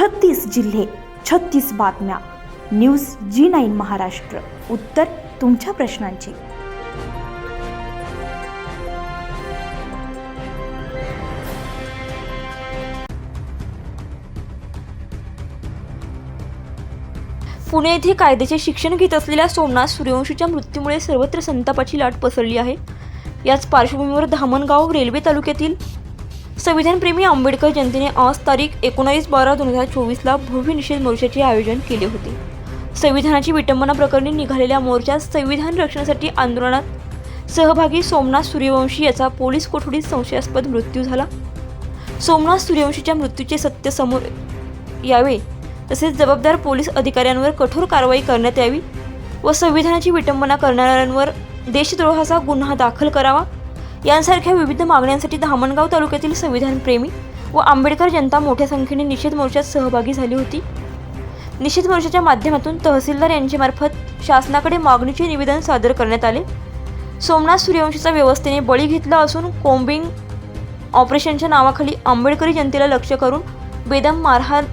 छत्तीस जिल्हे छत्तीस बातम्या. News G nine Maharashtra. उत्तर तुमच्या प्रश्नांची. पुणे येथे कायद्याचे शिक्षण घेत असलेल्या सोमनाथ सूर्यवंशीच्या मृत्यूमुळे सर्वत्र संतापाची लाट पसरली आहे. याच पार्श्वभूमीवर धामणगाव रेल्वे तालुक्यातील संविधानप्रेमी आंबेडकर जनतेने आज तारीख एकोणावीस बारा दोन हजार चोवीसला भव्य निषेध मोर्चाचे आयोजन केले होते. संविधानाची विटंबना प्रकरणी निघालेल्या मोर्चात संविधान रक्षणासाठी आंदोलनात सहभागी सोमनाथ सूर्यवंशी याचा पोलीस कोठडीत संशयास्पद मृत्यू झाला. सोमनाथ सूर्यवंशीच्या मृत्यूचे सत्य समोर यावे तसेच जबाबदार पोलीस अधिकाऱ्यांवर कठोर कारवाई करण्यात यावी व संविधानाची विटंबना करणाऱ्यांवर देशद्रोहाचा गुन्हा दाखल करावा. यांसारख्या विविध मागण्यांसाठी धामणगाव तालुक्यातील संविधानप्रेमी व आंबेडकर जनता मोठ्या संख्येने निषेध मोर्चात सहभागी झाली होती. निषेध मोर्चाच्या माध्यमातून तहसीलदार यांच्यामार्फत शासनाकडे मागणीचे निवेदन सादर करण्यात आले. सोमनाथ सूर्यवंशीचा व्यवस्थेने बळी घेतला असून कोम्बिंग ऑपरेशनच्या नावाखाली आंबेडकरी जनतेला लक्ष करून बेदम मारहाण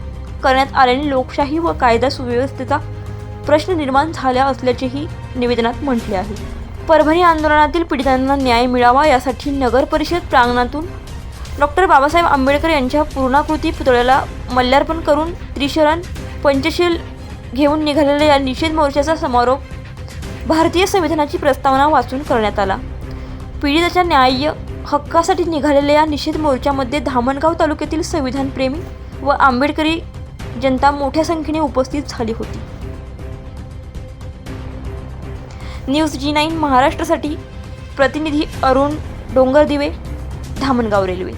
करण्यात आल्याने लोकशाही व कायदा सुव्यवस्थेचा प्रश्न निर्माण झाला असल्याचेही निवेदनात म्हटले आहे. परभणी आंदोलनातील पीडितांना न्याय मिळावा यासाठी नगर परिषद प्रांगणातून डॉक्टर बाबासाहेब आंबेडकर यांच्या पूर्णाकृती पुतळ्याला मल्यार्पण करून त्रिशरण पंचशील घेऊन निघालेल्या या निषेध मोर्चाचा समारोप भारतीय संविधानाची प्रस्तावना वाचून करण्यात आला. पीडिताच्या न्याय्य हक्कासाठी निघालेल्या या निषेध मोर्चामध्ये धामणगाव तालुक्यातील संविधानप्रेमी व आंबेडकरी जनता मोठ्या संख्येने उपस्थित झाली होती. न्यूज जी नाईन महाराष्ट्रासाठी प्रतिनिधी अरुण डोंगरदिवे धामणगाव रेल्वे.